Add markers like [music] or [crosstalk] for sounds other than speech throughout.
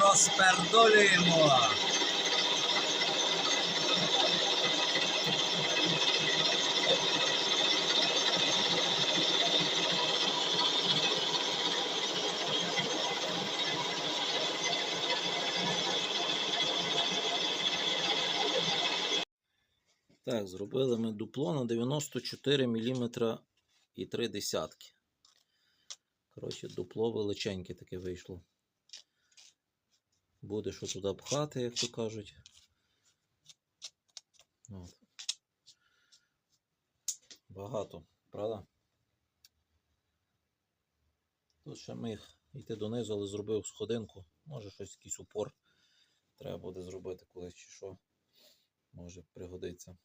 Розпердолюємо. Так, зробили ми дупло на 94 мм і 3 десятки. Коротше, дупло величеньке таке вийшло. Буде що туди пхати, як то кажуть. От. Багато, правда? Тут ще міг йти донизу, але зробив сходинку. Може щось якийсь упор треба буде зробити колись чи що. Може пригодиться.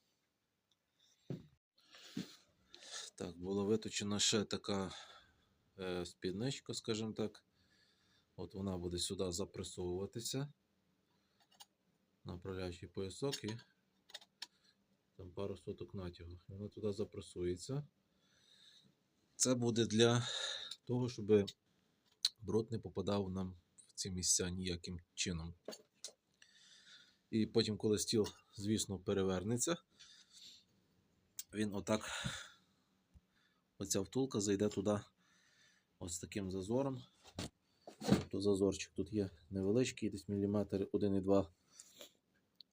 Так, була виточена ще така е, спідничка, скажімо так. От вона буде сюди запресовуватися. Направляючий поясок і там пару соток натягу. Вона туди запресується. Це буде для того, щоб бруд не попадав нам в ці місця ніяким чином. І потім, коли стіл, звісно, перевернеться, він отак, оця втулка зайде туди ось таким зазором. Тут зазорчик тут є невеличкий, десь міліметр 1,2.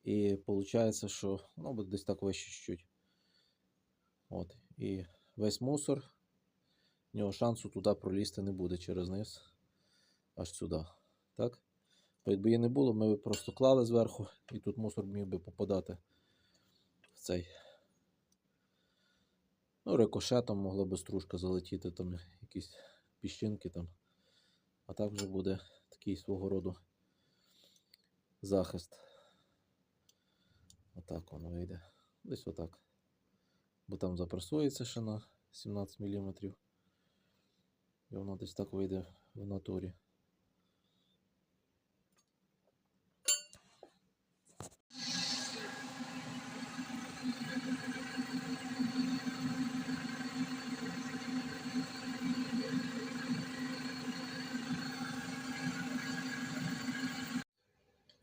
І виходить, що воно буде десь так вище чуть. От. І весь мусор, в нього шансу туди пролізти не буде через низ, аж сюди. Так? Бо якби її не було, ми б просто клали зверху, і тут мусор міг би попадати в цей. Ну, рикошетом могла би стружка залетіти, там якісь піщинки там. А так вже буде такий свого роду захист. Отак воно вийде. Десь отак. Бо там запресується ще на 17 мм. І воно десь так вийде в натурі.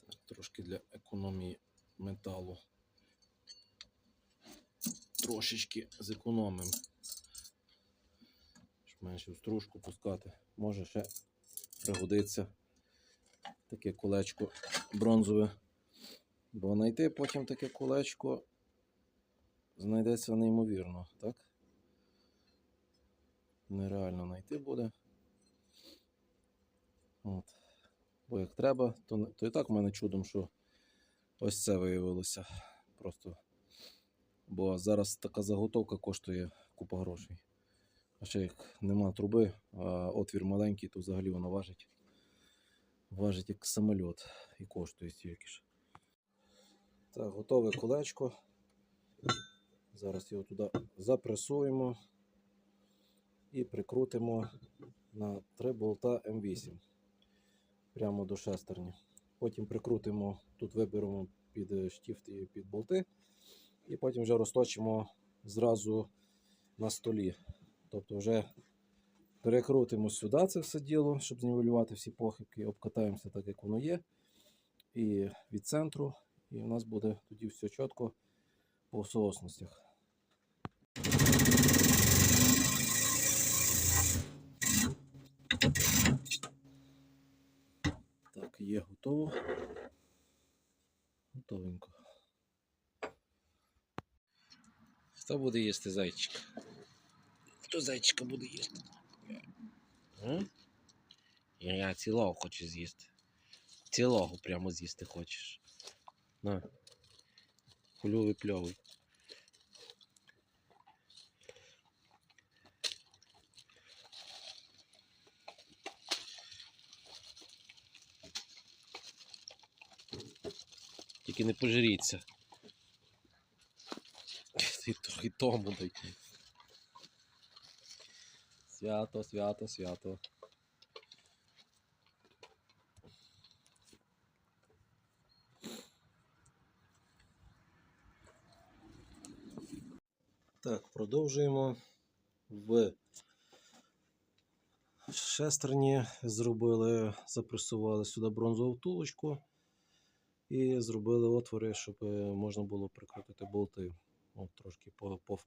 Так, трошки для економії металу. Трошечки зекономимо. Щоб менше стружку пускати. Може ще пригодиться таке колечко бронзове. Бо знайти потім таке колечко знайдеться неймовірно, так? Нереально знайти буде. От. Бо як треба, то, то і так в мене чудом, що ось це виявилося. Просто. Бо зараз така заготовка коштує купа грошей. А ще як нема труби, а отвір маленький, то взагалі воно важить. Важить як самоліт і коштує стільки ж. Так, готове колечко. Зараз його туди запресуємо і прикрутимо на 3 болта М8 прямо до шестерні. Потім прикрутимо, тут виберемо під е, штіфт і під болти, і потім вже розточимо зразу на столі. Тобто вже перекрутимо сюди це все діло, щоб знівелювати всі похибки, обкатаємося так, як воно є. І від центру, і у нас буде тоді все чітко по соосностях. Так, є готово. Готовенько. Хто буде їсти зайчика? Хто зайчика буде їсти? Я, я цілого хочу з'їсти. Цілого прямо з'їсти хочеш. На. Кулю випльовуй. Тільки не пожиріться. [laughs] То- і тому дай. Свято, свято, свято. Так, продовжуємо в шестерні, зробили, запресували сюди бронзову втулочку і зробили отвори, щоб е, можна було прикрутити болти. От трошки по, по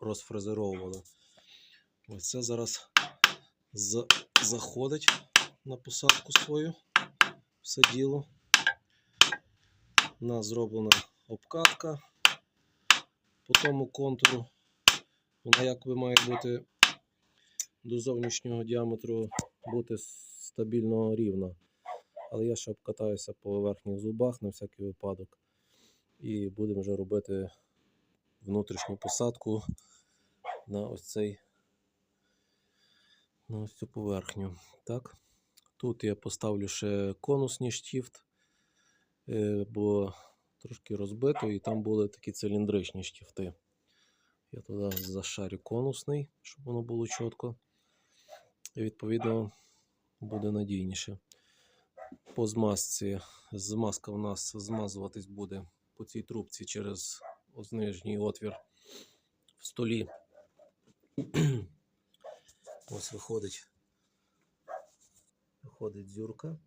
розфрезеровували. Ось це зараз за, заходить на посадку свою. Все діло. У нас зроблена обкатка по тому контуру. Вона якби має бути до зовнішнього діаметру бути стабільно рівна. Але я ще обкатаюся по верхніх зубах на всякий випадок. І будемо вже робити внутрішню посадку на ось цей на ось цю поверхню. Так. Тут я поставлю ще конусний штифт, е, бо трошки розбито, і там були такі циліндричні штифти. Я туди зашарю конусний, щоб воно було чітко. І відповідно буде надійніше. По змазці, змазка в нас змазуватись буде по цій трубці через нижній отвір в столі. Ось виходить, виходить зюрка.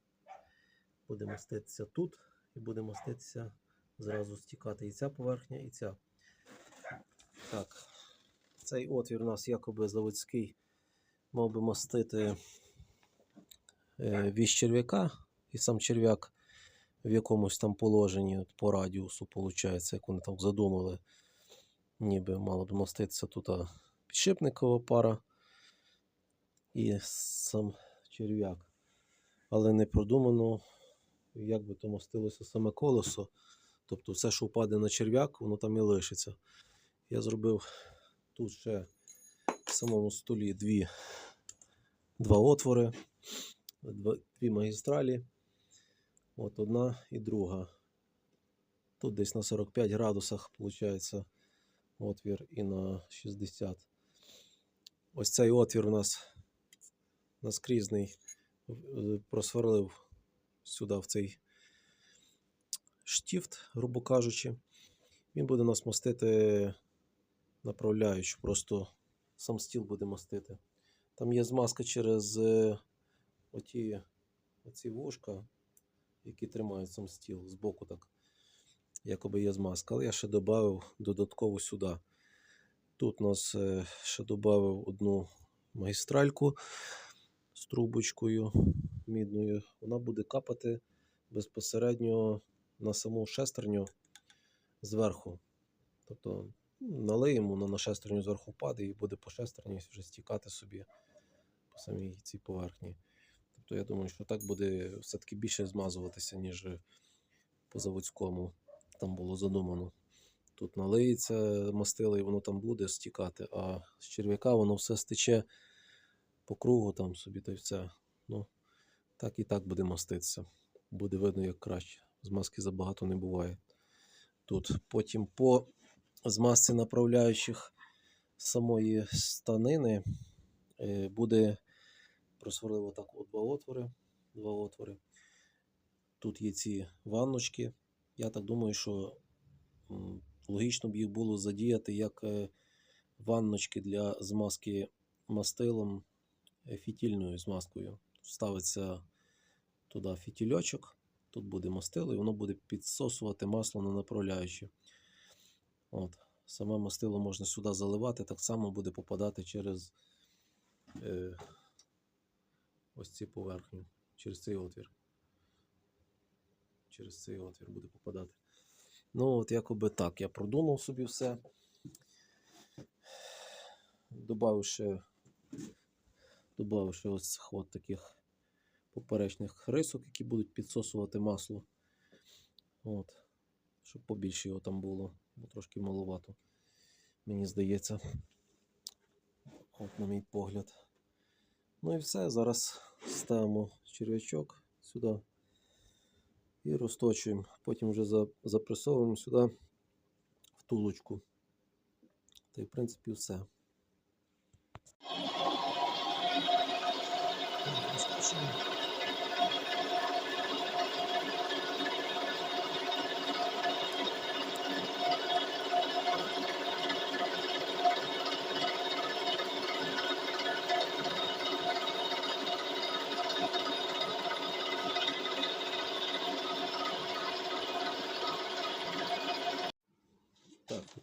Буде маститися тут і буде маститися зразу стікати і ця поверхня, і ця. Так, цей отвір у нас якоби заводський мав би мастити е, вісь черв'яка, і сам черв'як в якомусь там положенні от по радіусу, виходить, як вони там задумали, ніби мало б маститися тут підшипникова пара і сам черв'як. Але не продумано, як би то мастилося саме колесо. Тобто все, що впаде на черв'як, воно там і лишиться. Я зробив тут ще в самому столі дві, два отвори, дві магістралі. От одна і друга. Тут десь на 45 градусах виходить отвір і на 60. Ось цей отвір у нас наскрізний е, просверлив сюди в цей штифт, грубо кажучи. Він буде нас мастити направляючи, просто сам стіл буде мастити. Там є змазка через е, оті, оці вушка, які тримають сам стіл збоку так. Якоби є змазка, але я ще додав додатково сюди. Тут у нас е, ще додав одну магістральку з трубочкою мідною. Вона буде капати безпосередньо на саму шестерню зверху. Тобто ну, налиємо, воно на шестерню зверху впаде і буде по шестерні вже стікати собі по самій цій поверхні. Я думаю, що так буде все-таки більше змазуватися, ніж по заводському там було задумано. Тут налиється мастило і воно там буде стікати, а з черв'яка воно все стече по кругу там собі та й все. Ну, так і так буде маститися. Буде видно, як краще. Змазки забагато не буває. Тут потім по змазці направляючих самої станини е, буде просверлив отак от два отвори. Два отвори. Тут є ці ванночки. Я так думаю, що логічно б їх було задіяти як е, ванночки для змазки мастилом е, фітільною змазкою. Ставиться туди фітільочок, тут буде мастило, і воно буде підсосувати масло на направляючі. От. Саме мастило можна сюди заливати, так само буде попадати через е, ось ці поверхні, через цей отвір. Через цей отвір буде попадати. Ну, от якоби так. Я продумав собі все. Добавив ще, добавив ще ось от таких поперечних рисок, які будуть підсосувати масло. От. Щоб побільше його там було, бо трошки маловато. Мені здається. От, на мій погляд. Ну і все. Зараз ставимо черв'ячок сюди і розточуємо. Потім вже запресовуємо сюди втулочку. Та й в принципі все.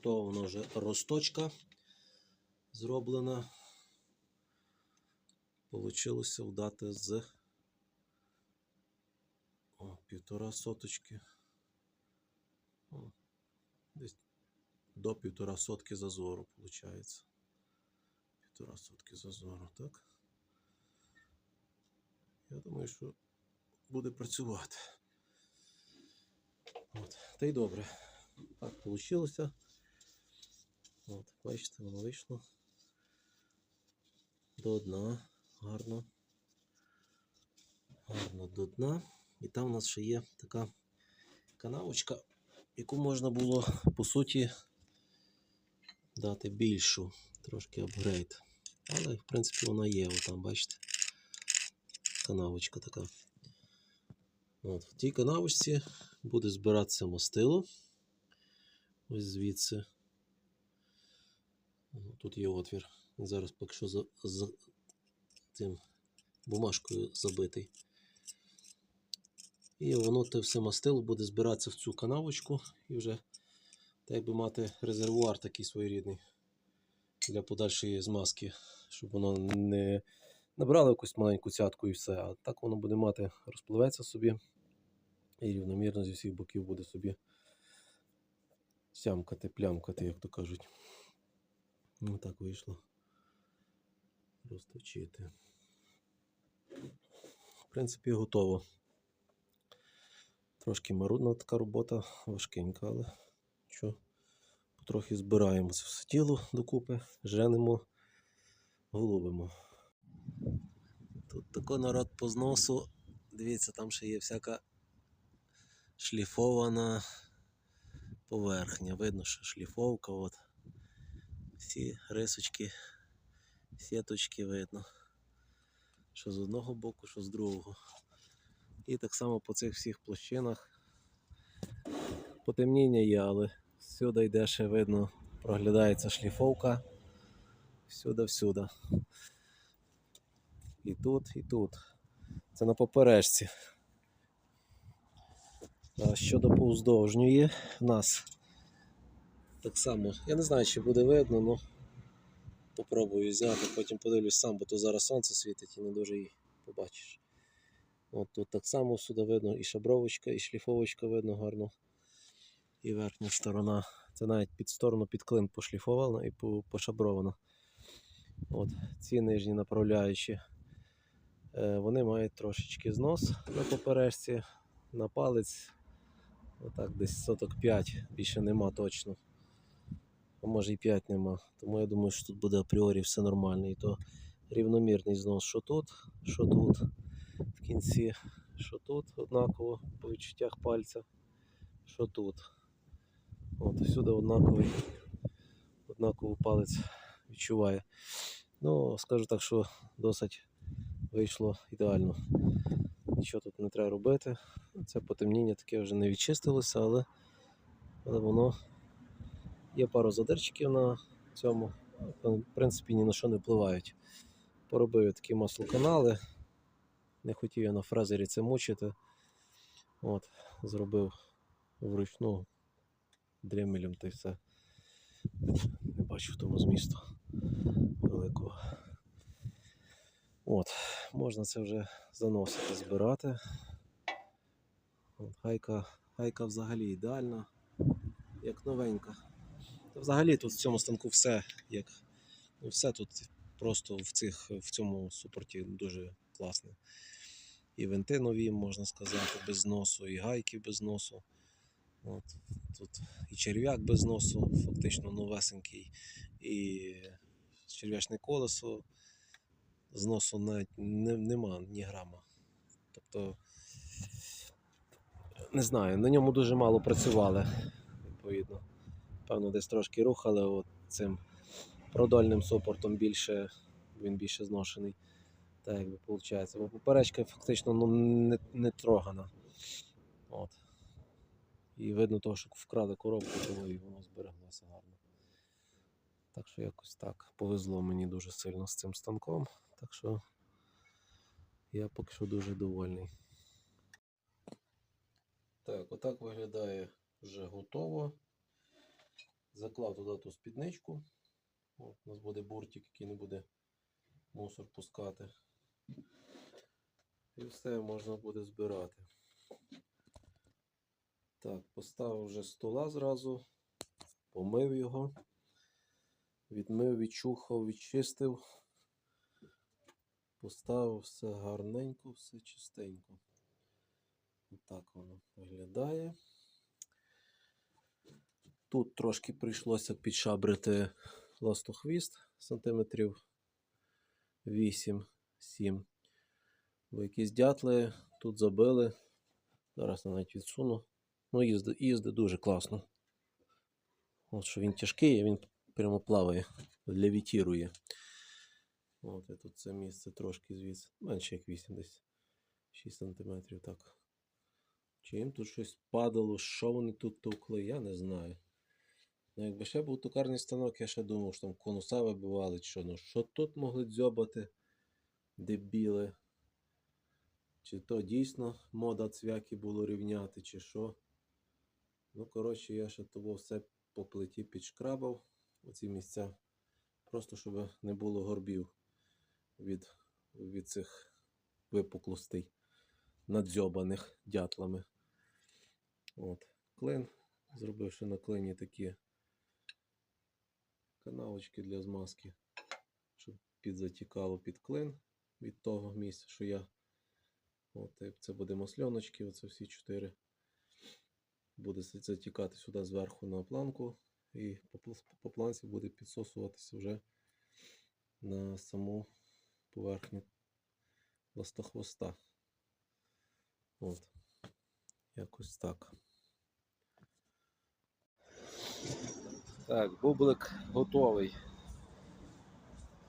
готова вона вже росточка зроблена. Получилося вдати з о, півтора соточки. О, десь до півтора сотки зазору, виходить. Півтора сотки зазору, так? Я думаю, що буде працювати. От. Та й добре. Так вийшло. От, бачите, воно вийшло до дна. Гарно. Гарно до дна. І там у нас ще є така канавочка, яку можна було, по суті, дати більшу, трошки апгрейд. Але, в принципі, вона є, отам, бачите. Канавочка така. От, в тій канавочці буде збиратися мастило. Ось звідси. О, Тут є отвір. Зараз поки що за, за цим бумажкою забитий. І воно те все мастило буде збиратися в цю канавочку і вже так би мати резервуар такий своєрідний для подальшої змазки, щоб воно не набрало якусь маленьку цятку і все. А так воно буде мати, розпливеться собі і рівномірно зі всіх боків буде собі сямкати, плямкати, як то кажуть. Ну так вийшло. Розточити. В принципі, готово. Трошки марудна така робота, важкенька, але що, потрохи збираємо це все тіло докупи, женемо, голубимо. Тут тако народ по зносу. Дивіться, там ще є всяка шліфована поверхня. Видно, що шліфовка. От. Всі рисочки, сіточки видно. Що з одного боку, що з другого. І так само по цих всіх площинах потемніння є, але всюди йде ще видно, проглядається шліфовка. Всюди-всюди. І тут, і тут. Це на поперечці. Щодо повздовжньої, в нас так само, я не знаю, чи буде видно, але попробую зняти, потім подивлюсь сам, бо то зараз сонце світить і не дуже її побачиш. От тут так само сюди видно і шабровочка, і шліфовочка видно гарно. І верхня сторона. Це навіть під сторону під клин пошліфована і по- пошабрована. От, ці нижні направляючі. Е, вони мають трошечки знос на поперечці, на палець. Отак, десь соток 5, більше нема точно. А може і 5 нема. Тому я думаю, що тут буде апріорі все нормально. І то рівномірний знос, що тут, що тут в кінці, що тут однаково по відчуттях пальця, що тут. От, всюди однаковий, однаково палець відчуває. Ну, скажу так, що досить вийшло ідеально. Нічого тут не треба робити. Це потемніння таке вже не відчистилося, але, але воно є пару задирчиків на цьому. В принципі, ні на що не впливають. Поробив такі маслоканали. Не хотів я на фрезері це мучити. От, зробив вручну дремелем та й все. Не бачу в тому змісту великого. От, можна це вже заносити, збирати. От, гайка, гайка взагалі ідеальна, як новенька. Взагалі тут в цьому станку все як. Ну, все тут просто в, цих, в цьому супорті дуже класне. І винти нові, можна сказати, без носу, і гайки без носу. От, тут і черв'як без носу, фактично новесенький, і черв'ячне колесо з носу навіть не, нема ні грама. Тобто, не знаю, на ньому дуже мало працювали, відповідно. Певно, десь трошки рухали от цим продольним супортом більше, він більше зношений. Так якби виходить. Бо поперечка фактично ну, не, не трогана. От. І видно того, що вкрали коробку, тому і воно збереглося гарно. Так що якось так повезло мені дуже сильно з цим станком. Так що я поки що дуже довольний. Так, отак виглядає вже готово. Заклав туди ту спідничку. От, у нас буде буртик, який не буде мусор пускати. І все можна буде збирати. Так, поставив вже стола зразу, помив його, відмив, відчухав, відчистив. Поставив все гарненько, все чистенько. Отак воно виглядає. Тут трошки прийшлося підшабрити ластохвіст сантиметрів 8-7. Бо якісь дятли тут забили. Зараз навіть відсуну. Ну, їздить, їздить дуже класно. От що він тяжкий, він прямо плаває, левітірує. От і тут це місце трошки звідси. Менше як 8 десь. 6 сантиметрів так. Чи їм тут щось падало, що вони тут товкли, я не знаю. Ну, якби ще був токарний станок, я ще думав, що там конуса вибивали, що. Ну що тут могли дзьобати, дебіли? Чи то дійсно мода цвяки було рівняти, чи що. Ну, коротше, я ще того все по плиті підшкрабав оці місця. Просто щоб не було горбів від, від цих випуклостей, надзьобаних дятлами. От. Клин. Зробивши на клині такі канавочки для змазки, щоб підзатікало під клин від того місця, що я. От, це буде масльоночки, оце всі чотири. Буде затікати сюди зверху на планку, і по, планці буде підсосуватися вже на саму поверхню ластохвоста. От. Якось так. Так, бублик готовий.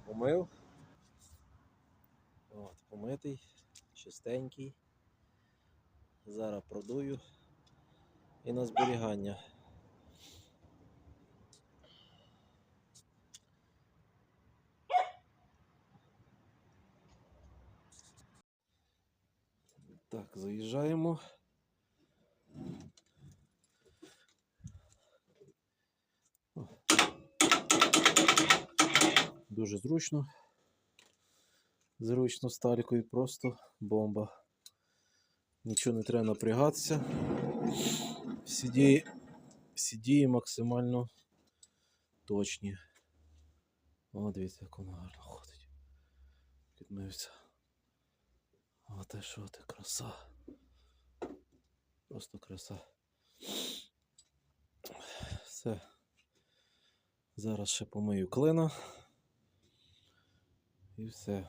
Помив. От, помитий, чистенький. Зараз продую і на зберігання. Так, заїжджаємо. Дуже зручно. Зручно сталікою просто бомба. Нічого не треба напрягатися. Всі дії, всі дії максимально точні. О, дивіться, як воно гарно ходить. Підмився. О, те що ти краса. Просто краса. Все. Зараз ще помию клина. І все.